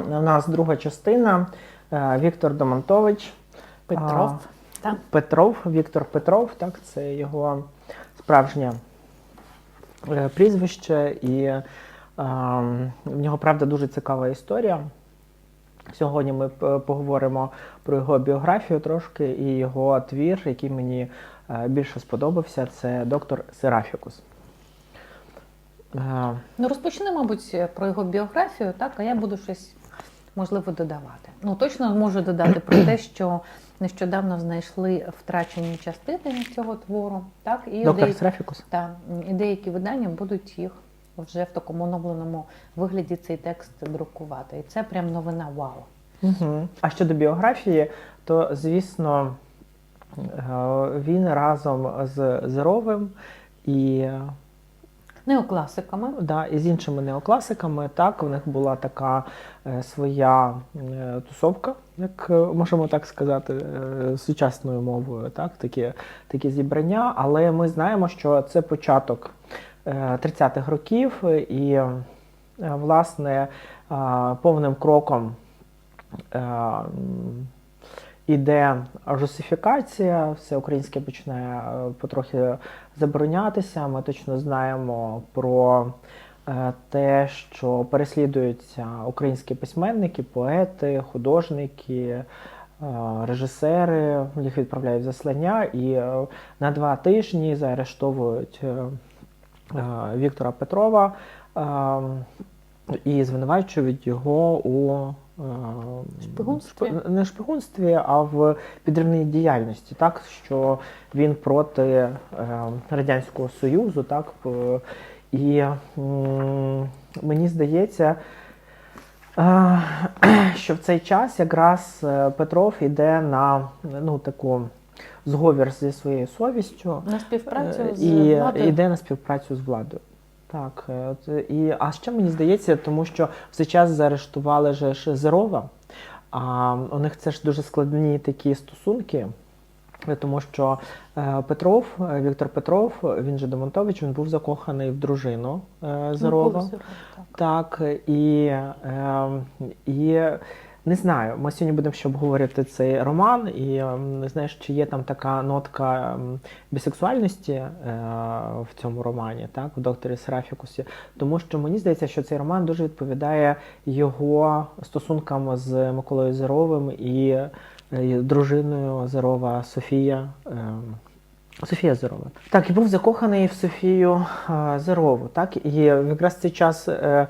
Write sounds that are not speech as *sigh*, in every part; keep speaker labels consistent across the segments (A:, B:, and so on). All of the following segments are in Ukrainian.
A: у нас друга частина. Е, Віктор Домонтович.
B: Петров. Так.
A: Петров, Віктор Петров, так, це його справжнє е, прізвище, і е, в нього правда дуже цікава історія. Сьогодні ми поговоримо про його біографію трошки і його твір, який мені більше сподобався, це доктор Серафікус.
B: Ну розпочни, мабуть, про його біографію, так, а я буду щось можливо додавати. Ну точно можу додати про те, *clears throat* що нещодавно знайшли втрачені частини цього твору, так, і
A: Доктор
B: деякі, та, і деякі видання будуть їх вже в такому оновленому вигляді цей текст друкувати. І це прям новина вау.
A: Угу. А щодо біографії, то звісно е, він разом з Зеровим і,
B: Неокласиками.
A: да, і з іншими неокласиками, так, у них була така е, своя е, тусовка, як е, можемо так сказати, е, сучасною мовою, так, такі, такі зібрання. Але ми знаємо, що це початок е, 30-х років, і е, власне е, повним кроком е, іде русифікація, все українське починає е, потрохи заборонятися. Ми точно знаємо про е, те, що переслідуються українські письменники, поети, художники. е, Режисери їх відправляють в заслання, і на два тижні заарештовують Віктора Петрова е, і звинувачують його у
B: Шпигунстві?
A: шпи- не шпигунстві, а в підривній діяльності, так що він проти е, радянського союзу, так і мені здається. е, *clears throat* Що в цей час якраз е, Петров іде на ну таку зговір зі своєю совістю,
B: На співпрацю
A: Е,
B: з
A: і
B: владою.
A: йде на співпрацю з владою. Так, е, от, і, а ще мені здається, тому що в цей час заарештували же ж Зерова, а у них це ж дуже складні такі стосунки, е, тому що е, Петров, е, Віктор Петров, він же Демонтович, він був закоханий в дружину е,
B: Ну,
A: Зерова.
B: був Зеров, так.
A: Так, і, е, і не знаю, ми сьогодні будемо ще обговорювати цей роман, і е, не знаєш, чи є там така нотка бісексуальності е, в цьому романі, так, в докторі Серафікусі. Тому що мені здається, що цей роман дуже відповідає його стосункам з Миколою Зеровим е, і дружиною Зерова Софія. Софія Зерова. Так, і був закоханий в Софію е, Зерову. Так, і якраз цей час е,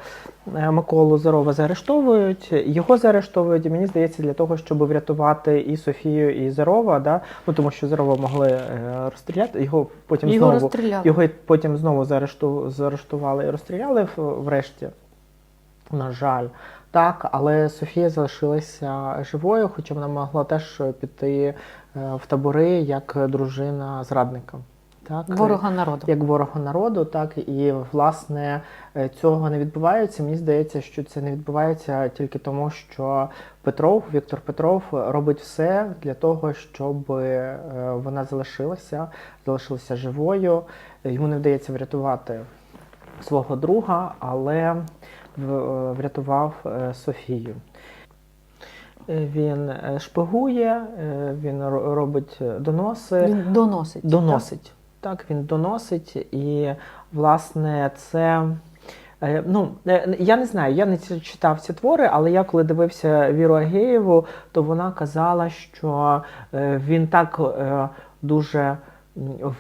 A: е, Миколу Зерова заарештовують, його заарештовують, і мені здається, для того, щоб врятувати і Софію, і Зерова, да, ну тому що Зерова могли е, розстріляти, його потім
B: Його
A: знову
B: розстріляли.
A: його потім знову заарешту, заарештували і розстріляли врешті. На жаль, так, але Софія залишилася живою, хоча вона могла теж піти е, в табори як дружина зрадника. Так,
B: Ворога народу.
A: як ворога народу, так і власне е, цього не відбувається. Мені здається, що це не відбувається тільки тому, що Петров, Віктор Петров, робить все для того, щоб е, вона залишилася, залишилася живою. Йому не вдається врятувати свого друга, але врятував е, Софію. Е, Він е, шпигує, е, він робить е, доноси.
B: Він доносить.
A: Доносить. Так, він доносить, і власне це. е, Ну, е, я не знаю, я не читав ці твори, але я коли дивився Віру Агеєву, то вона казала, що е, він так е, дуже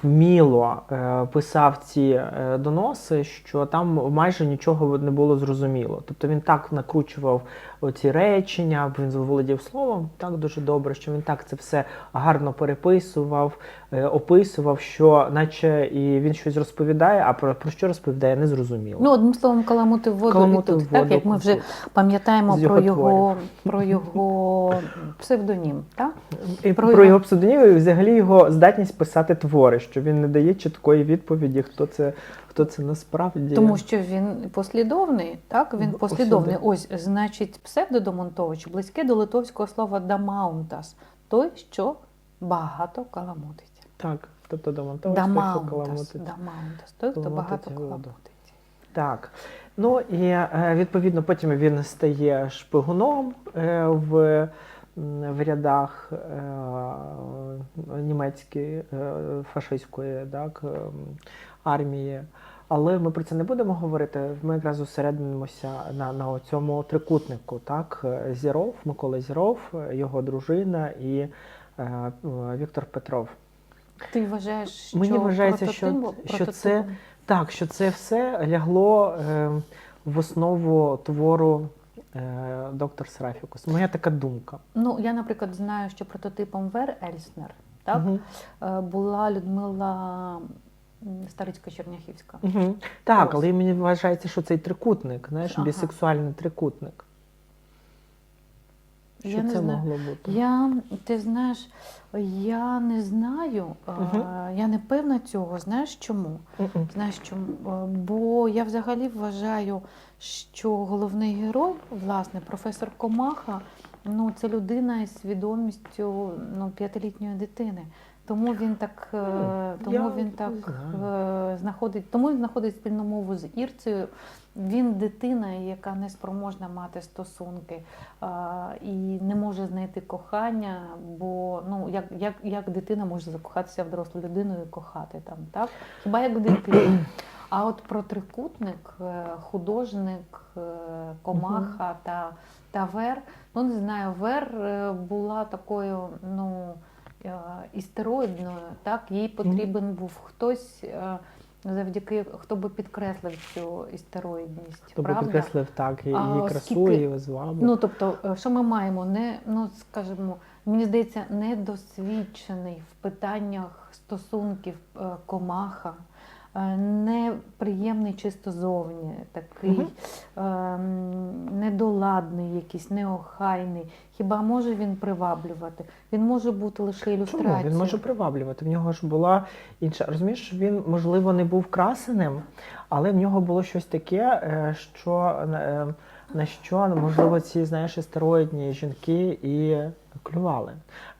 A: вміло е, писав ці е, доноси, що там майже нічого не було зрозуміло. Тобто він так накручував оці речення, він володів словом так дуже добре, що він так це все гарно переписував, е, описував, що наче і він щось розповідає, а про, про що розповідає, не зрозуміло.
B: Ну, одним словом, каламути воду
A: Каламути
B: і тут,
A: воду
B: так, як ми вже пам'ятаємо про
A: його
B: його, про його псевдонім, так?
A: І
B: про
A: про,
B: його
A: псевдонім і взагалі його здатність писати твори, що він не дає чіткої відповіді, хто це, хто це насправді.
B: Тому що він послідовний, так? Він послідовний. Ось, значить, псевдодомонтович близьке до литовського слова дамаунтас, той, що багато каламутить.
A: Так, тобто Домонтович, той, що каламутить.
B: дамаунтас, той, хто багато каламутить.
A: Так. Ну і е, відповідно потім він стає шпигуном е, в, в рядах е, німецької е, фашистської так, ем, армії. Але ми про це не будемо говорити. Ми якраз зосередимося на, на цьому трикутнику. Так? Зіров, Микола Зіров, його дружина і е, е, Віктор Петров.
B: Ти вважаєш, що
A: Мені вважається, що- що це- Так, що це все лягло е, в основу твору е, доктор Серафікус. Моя така думка.
B: Ну, я, наприклад, знаю, що прототипом Вер Ельснер так, е, була Людмила м, Старицька Черняхівська.
A: Угу. Так, але мені вважається, що цей трикутник, знаєш,
B: Ага.
A: бісексуальний трикутник. Що
B: Я не
A: це
B: знаю.
A: могло бути?
B: Я, ти знаєш, я не знаю,
A: Мгм.
B: я не певна цього. Знаєш чому?
A: Мгм.
B: Знаєш чому? Бо я взагалі вважаю, що головний герой, власне, професор Комаха, ну це людина із свідомістю ну, п'ятилітньої дитини. Тому він так, е,
A: Ну,
B: тому
A: я
B: він так е, знаходить, тому він знаходить спільну мову з Ірцею. Він дитина, яка не спроможна мати стосунки і не може знайти кохання, бо ну як, як, як дитина може закохатися в дорослу людину і кохати там, так? Хіба як дитина? А от про трикутник, е, художник, комаха та, та Вер, ну не знаю, Вер була такою, ну істероїдною, так, їй потрібен був хтось. е, Завдяки хто би підкреслив цю істероїдність,
A: Хто би підкреслив так, і,
B: А
A: її красу, її звабу.
B: Ну тобто, е, що ми маємо? Не ну скажімо, мені здається, недосвідчений в питаннях стосунків е, комаха, е, неприємний чисто зовні, такий
A: угу.
B: е недоладний, якийсь неохайний. Хіба може він приваблювати? Він може бути лише
A: Чому?
B: ілюстрацією.
A: Він може приваблювати. В нього ж була інша. Розумієш, він, можливо, не був красеним, але в нього було щось таке, е, що е, на що, можливо, ці знаєш, стероїдні жінки і клювали.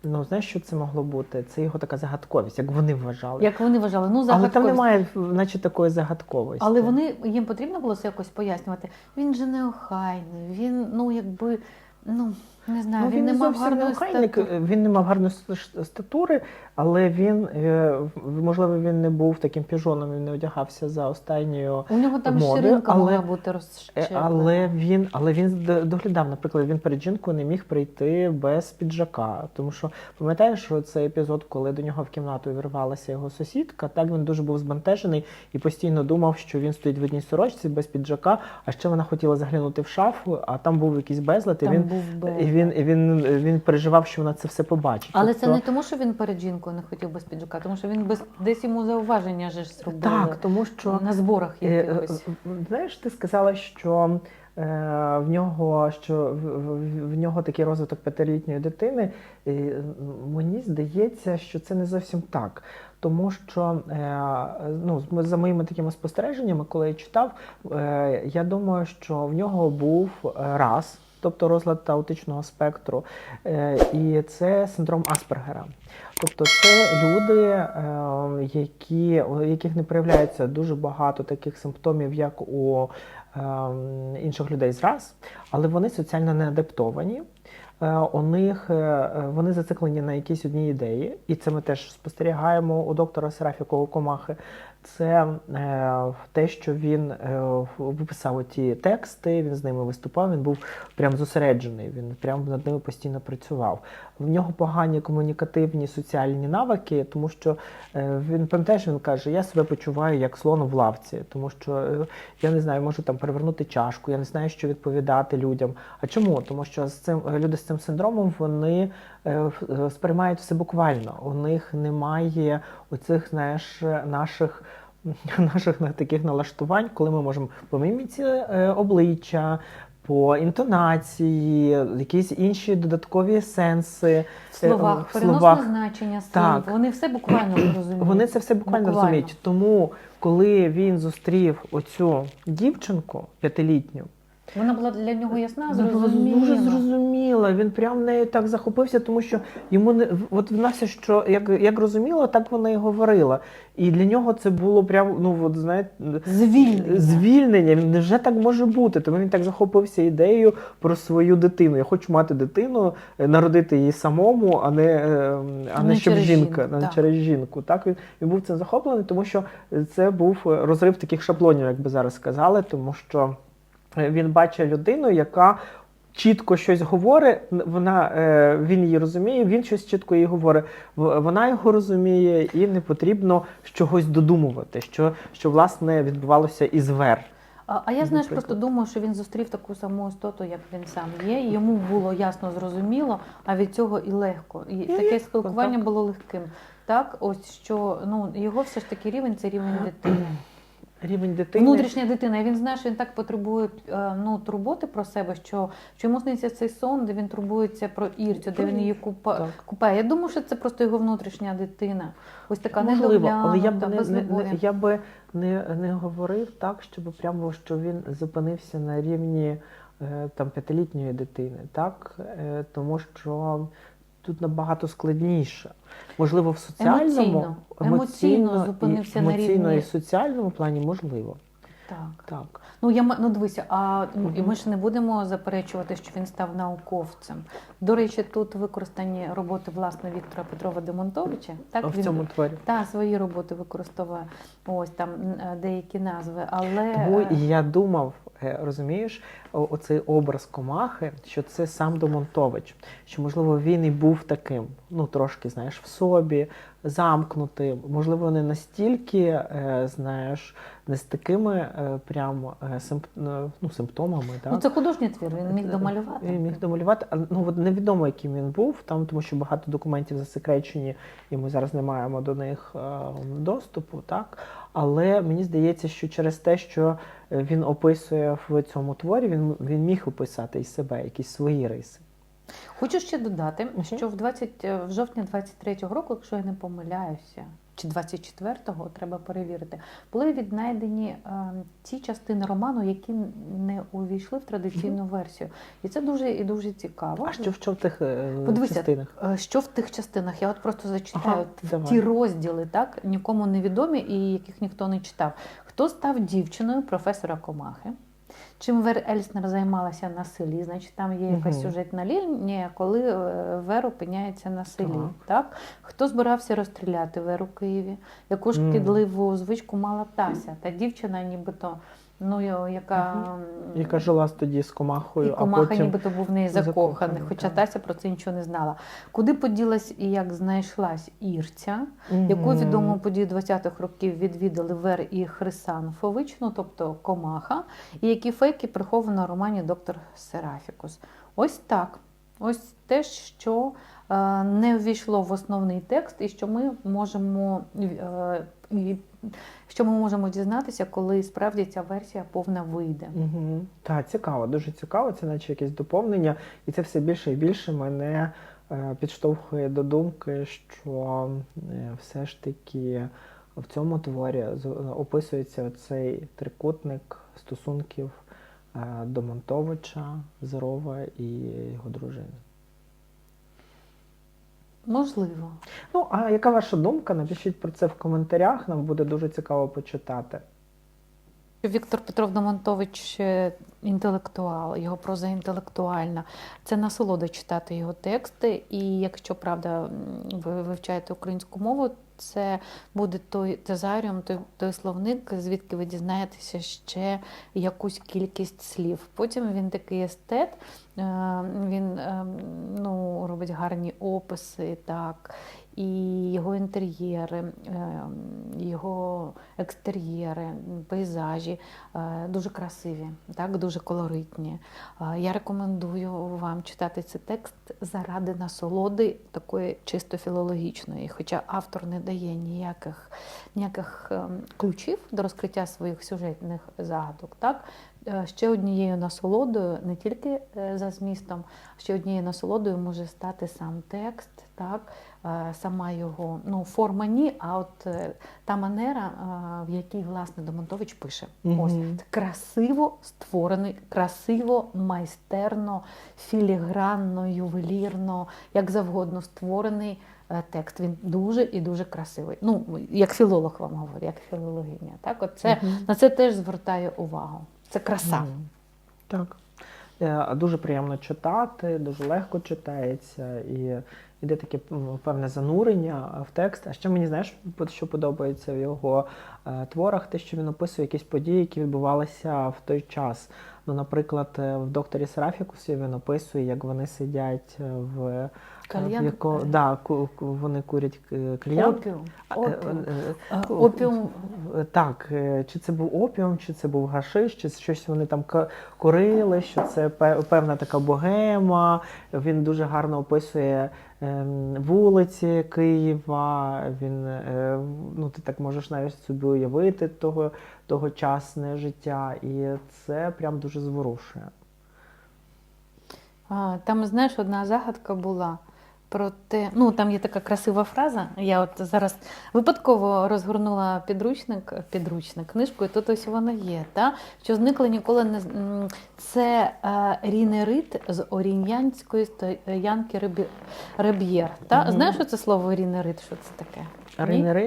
A: Ну, знаєш, що це могло бути? Це його така загадковість, як вони вважали.
B: Як вони вважали, ну
A: але там немає, наче такої загадковості.
B: Але вони їм потрібно було це якось пояснювати. Він же неохайний, він, ну якби, ну не знаю,
A: Ну,
B: він,
A: він
B: не мав гарної статури.
A: він не мав гарної статури, але він, е, можливо, він не був таким піжоном, він не одягався за останньою.
B: У нього там
A: моди,
B: ширинка
A: але-
B: могла бути
A: Е,
B: розщеплена.
A: Але він, але він доглядав, наприклад, він перед жінкою не міг прийти без піджака. Тому що пам'ятаєш, що цей епізод, коли до нього в кімнату вірвалася його сусідка, так він дуже був збентежений і постійно думав, що він стоїть в одній сорочці без піджака. А ще вона хотіла заглянути в шафу, а там був якийсь безлад, і він
B: був безлад.
A: Він, він, він переживав, що вона це все побачить.
B: Але це
A: Тобто-
B: не тому, що він перед жінкою не хотів без піджака, тому що він без десь йому зауваження же ж зробили
A: так, тому що
B: на зборах
A: Е, е,
B: якихось.
A: Знаєш, ти сказала, що е, в нього що в, в, в нього такий розвиток п'ятилітньої дитини. І, мені здається, що це не зовсім так. Тому що е, ну, за моїми такими спостереженнями, коли я читав, я думаю, що в нього був раз, тобто розлад аутичного спектру, е, і це синдром Аспергера. Тобто це люди, е, які, у яких не проявляється дуже багато таких симптомів, як у е, інших людей зраз, але вони соціально не адаптовані. У них вони зациклені на якійсь одній ідеї, і це ми теж спостерігаємо у доктора Серафікова Комахи. Це е, те, що він е, виписав ті тексти, він з ними виступав, він був прям зосереджений, він прям над ними постійно працював. В нього погані комунікативні соціальні навики, тому що е, він пам'ятаєш, він каже: я себе почуваю як слон в лавці, тому що е, я не знаю, можу там перевернути чашку, я не знаю, що відповідати людям. А чому? Тому що з цим люди з цим синдромом вони е, сприймають все буквально. У них немає оцих, знаєш, наших. *laughs* Наших таких налаштувань, коли ми можемо по міміці е, обличчя, по інтонації, якісь інші додаткові сенси.
B: В словах,
A: в
B: переносне
A: словах.
B: значення слів,
A: Так.
B: вони все буквально розуміють.
A: Вони це все буквально,
B: Буквально.
A: розуміють. Тому, коли він зустрів оцю дівчинку п'ятилітню,
B: Вона була для нього ясна,
A: Вона була
B: зрозуміла.
A: Дуже зрозуміла. Він прям нею так захопився, тому що йому не от вона все, що як, як розуміла, так вона і говорила. І для нього це було прям, ну от знаєте,
B: Звільнення.
A: звільнення. Він невже так може бути? Тому він так захопився ідеєю про свою дитину. Я хочу мати дитину, е, народити її самому, а не, е, а не,
B: Не
A: щоб жінка, не
B: так.
A: через жінку. Так він, він був цим захоплений, тому що це був розрив таких шаблонів, як би зараз сказали, тому що е, він бачить людину, яка. Чітко щось говорить, вона, е, він її розуміє, він щось чітко їй говорить, вона його розуміє, і не потрібно чогось додумувати, що, що власне відбувалося і звер.
B: А, а я знаєш, просто думаю, що він зустрів таку саму істоту, як він сам є. і Йому було ясно зрозуміло, а від цього і легко. І таке спілкування
A: так.
B: було легким. Так, ось що ну його все ж таки рівень це рівень *clears throat* дитини.
A: Рівень дитини.
B: Внутрішня дитина. І він знає, що він так потребує е, ну, турботи про себе, що, що йому сниться цей сон, де він турбується про Ірцю, де він її купа, купає. Я думаю, що це просто його внутрішня дитина. Ось така
A: Можливо, але я б не, не, не, я би не, не говорив так, щоб прямо що він зупинився на рівні е, там п'ятилітньої дитини, так? Е, тому що тут набагато складніше. Можливо, в соціальному,
B: Емоційно. Емоційно зупинився
A: і,
B: на
A: емоційно
B: рівні.
A: і соціальному плані можливо.
B: Так.
A: Так.
B: Ну я ну дивися, а
A: Мгм.
B: і ми ж не будемо заперечувати, що він став науковцем. До речі, тут використані роботи власне Віктора Петрова Демонтовича. Так
A: в
B: він
A: цьому творі.
B: та свої роботи використовує ось там деякі назви, але
A: Тому
B: е,
A: я думав, е, розумієш, оцей образ комахи, що це сам Домонтович, що можливо він і був таким, ну трошки знаєш, в собі, замкнутим, можливо, не настільки, е, знаєш, не з такими е, прям е, симп... е, ну, симптомами. Так?
B: ну це художній твір. Він міг домалювати.
A: Він міг домалювати, ну от невідомо, яким він був, там тому що багато документів засекречені, і ми зараз не маємо до них е, доступу, так. Але мені здається, що через те, що він описує в цьому творі, він, він міг описати і себе, якісь свої риси.
B: Хочу ще додати, що в 20, е, в жовтні 23-го року, якщо я не помиляюся, чи 24-го, треба перевірити, були віднайдені е, ті частини роману, які не увійшли в традиційну версію. І це дуже і дуже цікаво.
A: А що, що в тих е,
B: Подивися,
A: частинах?
B: Е, Що в тих частинах? Я от просто зачитаю
A: Ага,
B: ті розділи, так нікому невідомі і яких ніхто не читав. Хто став дівчиною професора Комахи? Чим Вер Ельснер займалася на селі? Значить, там є якась
A: угу.
B: сюжетна лінія, коли е, Вер опиняється на селі.
A: Так.
B: Так. Хто збирався розстріляти Веру в Києві? Яку
A: ж
B: кидливу звичку мала Тася? Та дівчина, нібито, ну яка
A: Яка жила тоді з комахою,
B: і Комаха
A: а потім
B: нібито був в неї закоханий,
A: закоханий,
B: хоча
A: так.
B: Тася про це нічого не знала. Куди поділась і як знайшлась Ірця,
A: Мгм.
B: яку відому подію 20-х років відвідали Вер і Хрисан Фович, ну тобто Комаха, і які фейки приховано в романі Доктор Серафікус. Ось так. Ось те, що е, не ввійшло в основний текст, і що ми можемо е, що ми можемо дізнатися, коли справді ця версія повна вийде.
A: Угу. Так, цікаво, дуже цікаво, це наче якесь доповнення, і це все більше і більше мене е, підштовхує до думки, що е, все ж таки в цьому творі з- описується цей трикутник стосунків е, Домонтовича, Зерова і його дружини.
B: Можливо.
A: Ну, а яка ваша думка? Напишіть про це в коментарях, нам буде дуже цікаво почитати.
B: Віктор Петров Домонтович е, інтелектуал, його проза інтелектуальна. Це насолода читати його тексти. І якщо правда ви вивчаєте українську мову, це буде той тезаріум, той, той словник, звідки ви дізнаєтеся ще якусь кількість слів. Потім він такий естет, е, він е, ну, робить гарні описи, так, і його інтер'єри, е, його екстер'єри, пейзажі е, дуже красиві, так, дуже колоритні. Е, Я рекомендую вам читати цей текст заради насолоди такої чисто філологічної, хоча автор не дає ніяких, ніяких ем, ключів до розкриття своїх сюжетних загадок. Так? Е, Ще однією насолодою, не тільки е, за змістом, ще однією насолодою може стати сам текст, так, е, сама його ну, форма ні, а от та манера, в якій власне Домонтович пише. Ось це красиво створений, красиво, майстерно, філігранно, ювелірно, як завгодно створений текст. Він дуже і дуже красивий. Ну, як філолог вам говорю, як філологиня. Так, от це,
A: Мгм.
B: на це теж звертаю увагу. Це краса.
A: Так. Е, Дуже приємно читати, дуже легко читається і йде таке певне занурення в текст. А ще мені знаєш, що подобається в його е, творах, те, що він описує якісь події, які відбувалися в той час. Ну, наприклад, е, в докторі Серафікусі він описує, як вони сидять е, в, е, в
B: Кальян?
A: яко, да, вони курять кальян.
B: Опіум. Опіум.
A: Так, чи це був опіум, чи це був гашиш, чи щось вони там курили, що це певна така богема. Він дуже гарно описує ем, вулиці Києва. Він, ну, ти так можеш навіть собі уявити того, тогочасне життя, і це прям дуже зворушує.
B: А, Там, знаєш, одна загадка була про те, ну там є така красива фраза. Я от зараз випадково розгорнула підручник, підручник, книжку, і тут ось вона є. Та? Що зникли ніколи не це е, рінерит з орінянської стоянки Реб'єр. Та?
A: Мгм.
B: Знаєш, що це слово рінерит? Що це таке?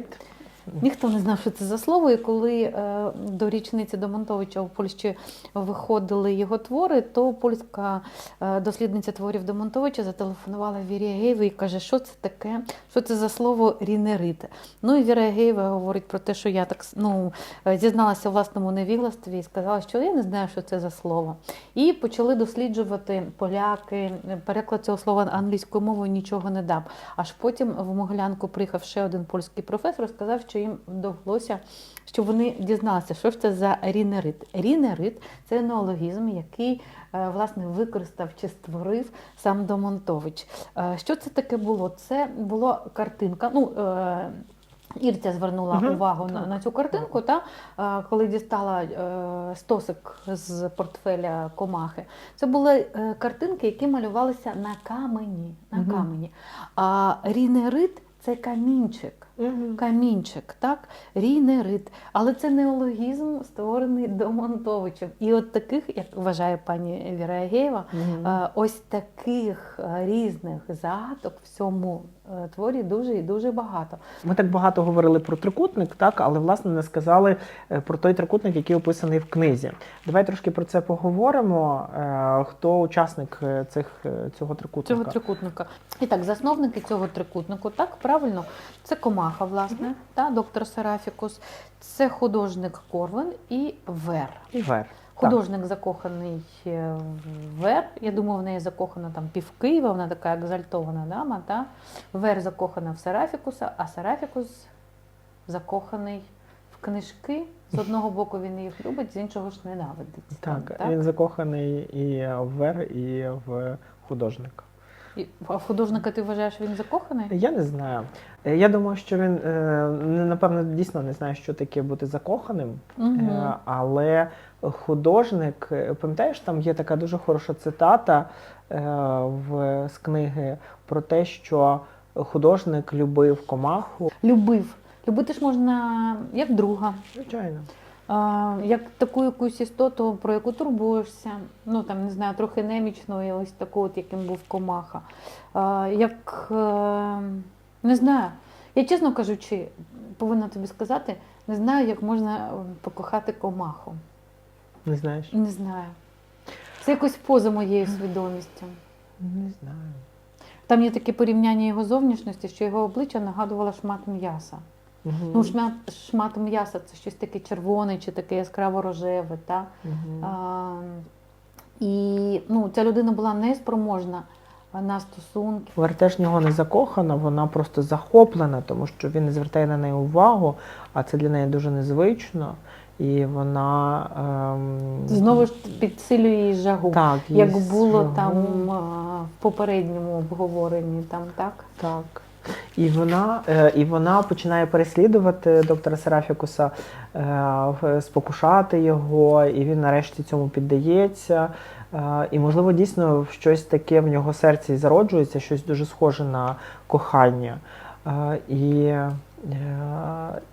B: Ні? Ніхто не знав, що це за слово. І коли е, до річниці Домонтовича в Польщі виходили його твори, то польська е, дослідниця творів Домонтовича зателефонувала Вірі Геєві і каже, що це таке, що це за слово рінерит. Ну і Віра Геєва говорить про те, що я так ну, е, зізналася у власному невігластві і сказала, що я не знаю, що це за слово. І почали досліджувати поляки. Переклад цього слова англійською мовою нічого не дав. Аж потім в Могилянку приїхав ще один польський професор, і сказав, що їм довелося, що вони дізналися, що ж це за рінерит. Рінерит це неологізм, який е, власне використав чи створив сам Домонтович. Е, Що це таке було? Це була картинка. Ну, е, Ірця звернула
A: Мгм,
B: увагу на, на цю картинку, та, е, коли дістала е, стосик з портфеля комахи. Це були е, картинки, які малювалися на камені. На
A: Мгм.
B: камені. А рінерит це камінчик. Камінчик, так? Рінерит. Але це неологізм, створений Домонтовичем. І от таких, як вважає пані Віра Ягеєва,
A: Мгм.
B: Е, Ось таких е, різних загадок в е, творі дуже і дуже багато.
A: Ми так багато говорили про трикутник, так, але власне не сказали е, про той трикутник, який описаний в книзі. Давай трошки про це поговоримо. Е, Хто учасник цих, цього трикутника?
B: Цього трикутника. І так, засновники цього трикутнику, так, правильно, це Комаха, власне, та, доктор Серафікус, це художник Корвин і Вер.
A: І Вер.
B: Художник закоханий е, в Вер. Я думаю, в неї закохана там пів Києва, вона така екзальтована дама. Та? Вер закохана в Серафікуса, а Серафікус закоханий в книжки. З одного боку він їх любить, з іншого ж ненавидить.
A: Так,
B: Там,
A: він закоханий і в Вер, і в художника.
B: І, а в художника ти вважаєш, він закоханий?
A: Я не знаю. Е, Я думаю, що він е, напевно дійсно не знає, що таке бути закоханим. Е, Але художник, е, пам'ятаєш, там є така дуже хороша цитата е, в, з книги про те, що художник любив комаху.
B: Любив. Любити ж можна як друга,
A: Звичайно.
B: а, як таку якусь істоту, про яку турбуєшся. Ну там не знаю, трохи немічну, і ось таку, от яким був комаха. А, як е, не знаю. Я чесно кажучи, повинна тобі сказати, не знаю, як можна покохати комаху.
A: Не знаєш?
B: Не знаю. Це якось поза моєю свідомістю.
A: Не знаю.
B: Там є таке порівняння його зовнішності, що його обличчя нагадувало шмат м'яса.
A: Мгм.
B: Ну, шмат, шмат м'яса це щось таке червоне чи таке яскраво рожеве. Та? А, і ну, ця людина була неспроможна на стосунки.
A: Вер теж нього не закохана, вона просто захоплена, тому що він не звертає на неї увагу, а це для неї дуже незвично. І вона ем,
B: Знову ж підсилює її жагу.
A: так,
B: Як було
A: жагу.
B: там в попередньому обговоренні, там так?
A: Так. І вона, е, і вона починає переслідувати доктора Серафікуса, е, спокушати його, і він нарешті цьому піддається. Е, І, можливо, дійсно щось таке в нього серці зароджується, щось дуже схоже на кохання. І,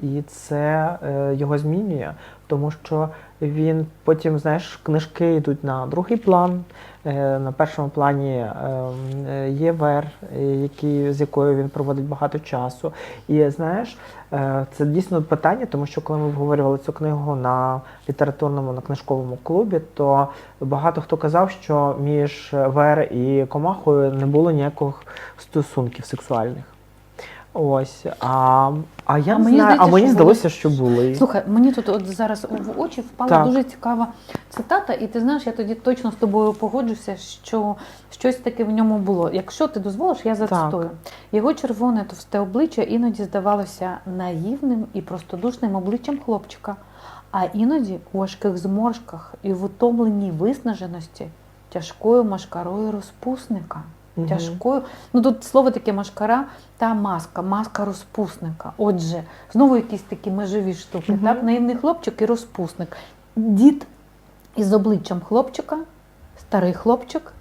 A: і це е, його змінює, тому що він потім, знаєш, книжки йдуть на другий план. Е, На першому плані е, е, є Вер, е, який, з якою він проводить багато часу. І знаєш, е, це дійсно питання, тому що коли ми обговорювали цю книгу на літературному на книжковому клубі, то багато хто казав, що між Вер і Комахою не було ніяких стосунків сексуальних. Ось. А, а я
B: А
A: не
B: мені
A: знаю,
B: здається,
A: а мені
B: що
A: здалося, що були.
B: Слухай, мені тут от зараз в очі впала
A: Так.
B: дуже цікава цитата, і ти знаєш, я тоді точно з тобою погоджуся, що щось таке в ньому було. Якщо ти дозволиш, я зацитую. Його червоне товсте обличчя іноді здавалося наївним і простодушним обличчям хлопчика, а іноді у важких зморшках і в утомленій виснаженості тяжкою машкарою розпусника. Тяжкою. Ну тут слово таке машкара та маска, маска розпусника. Отже, знову якісь такі межові штуки. Так? Наївний хлопчик і розпусник. Дід із обличчям хлопчика, старий хлопчик,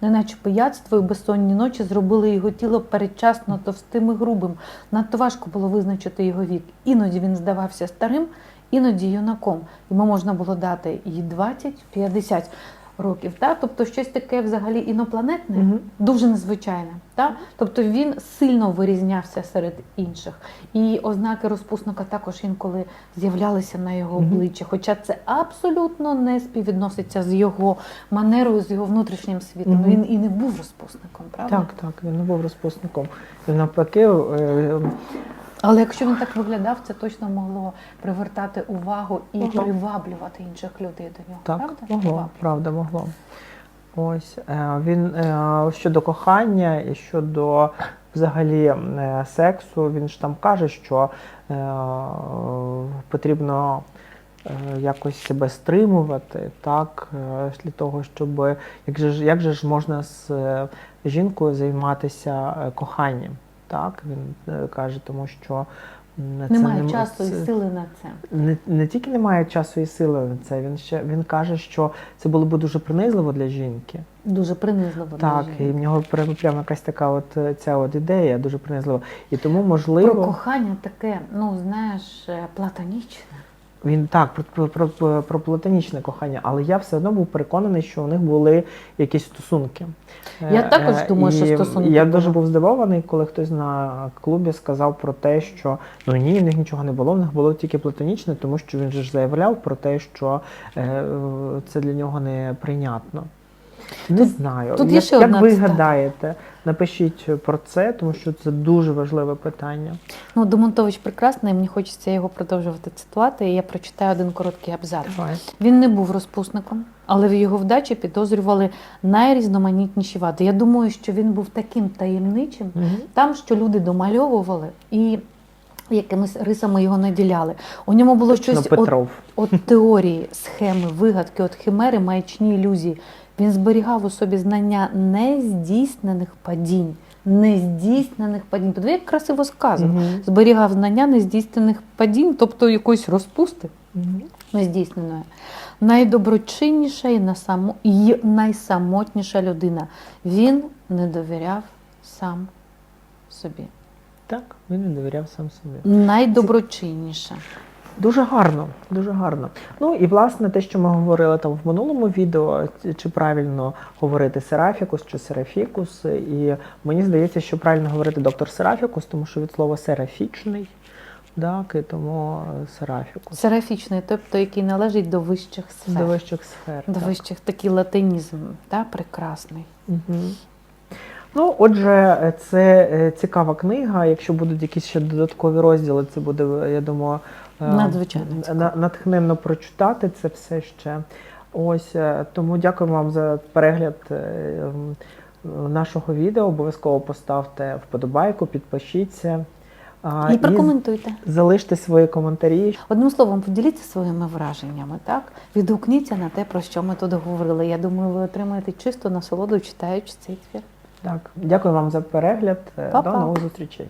B: неначе пияцтво і безсонні ночі зробили його тіло передчасно товстим і грубим. Надто важко було визначити його вік. Іноді він здавався старим, іноді юнаком. Йому можна було дати і 20-50 років. Та? Тобто щось таке взагалі інопланетне,
A: Мгм.
B: дуже незвичайне. Та? Тобто він сильно вирізнявся серед інших. І ознаки розпусника також інколи з'являлися на його обличчі. Хоча це абсолютно не співвідноситься з його манерою, з його внутрішнім світом.
A: Мгм.
B: Він і не був розпусником, правда?
A: Так, так, він не був розпусником. Він навпаки, е,
B: Але якщо він так виглядав, це точно могло привертати увагу і
A: Могло.
B: приваблювати інших людей до нього.
A: так,
B: правда?
A: могло, правда, могло. Ось е, він е, щодо кохання і щодо взагалі е, сексу, він ж там каже, що потрібно якось себе стримувати, так, для того, щоб як же ж, як же ж можна з жінкою займатися коханням. Так, він е, каже, тому що це
B: Немає
A: не-
B: часу і сили на це.
A: не, не тільки немає часу і сили на це, він ще він каже, що це було б дуже принизливо для жінки.
B: Дуже принизливо. для
A: Так, і в нього прям, прямо якась така от е, ця от ідея дуже принизлива. І тому можливо
B: Про кохання таке, ну знаєш, е, платонічне.
A: Він так про, про, про, про платонічне кохання, але я все одно був переконаний, що у них були якісь стосунки.
B: Я
A: Е,
B: також думаю, що стосунки
A: Я дуже був здивований, коли хтось на клубі сказав про те, що ну ні, в них нічого не було, в них було тільки платонічне, тому що він же ж заявляв про те, що е, це для нього неприйнятно. Не
B: Тут-
A: знаю.
B: тут
A: як,
B: ще
A: як
B: одна
A: ви
B: цитата.
A: гадаєте, напишіть про це, тому що це дуже важливе питання.
B: Ну, Демонтович прекрасний, мені хочеться його продовжувати цитувати. І я прочитаю один короткий абзац.
A: Давай.
B: Він не був розпусником, але в його вдачі підозрювали найрізноманітніші вади. Я думаю, що він був таким таємничим,
A: Мгм.
B: там, що люди домальовували і якимись рисами його наділяли. У ньому було
A: Точно
B: щось от, от теорії, схеми, вигадки, от химери, маячні ілюзії. Він зберігав у собі знання нездійснених падінь. Нездійснених падінь. Подиви, як красиво сказано.
A: Мгм.
B: Зберігав знання нездійснених падінь, тобто якоїсь розпусти
A: Мгм.
B: нездійсненої. Найдоброчинніша і, насамо... і найсамотніша людина. Він не довіряв сам собі.
A: Так, він не довіряв сам собі.
B: Найдоброчинніша.
A: Дуже гарно, дуже гарно. Ну і власне те, що ми говорили там в минулому відео, чи правильно говорити Серафікус чи Серафікус. І мені здається, що правильно говорити доктор Серафікус, тому що від слова серафічний, так, і тому Серафікус.
B: Серафічний, тобто який належить до вищих сфер.
A: До вищих сфер.
B: До
A: так.
B: вищих такий латинізм, та, прекрасний.
A: Мгм. Ну, отже, це е, цікава книга. Якщо будуть якісь ще додаткові розділи, це буде, я думаю,
B: Надзвичайно
A: на-
B: цікаво.
A: натхненно прочитати це все ще. Ось е, тому дякую вам за перегляд е, нашого відео. Обов'язково поставте вподобайку, підпишіться.
B: І прокоментуйте.
A: залиште свої коментарі.
B: Одним словом, поділіться своїми враженнями, так? Відгукніться на те, про що ми тут говорили. Я думаю, ви отримаєте чисту насолоду, читаючи цей твір.
A: Так, дякую вам за перегляд. Е,
B: Па-па.
A: До нових зустрічей.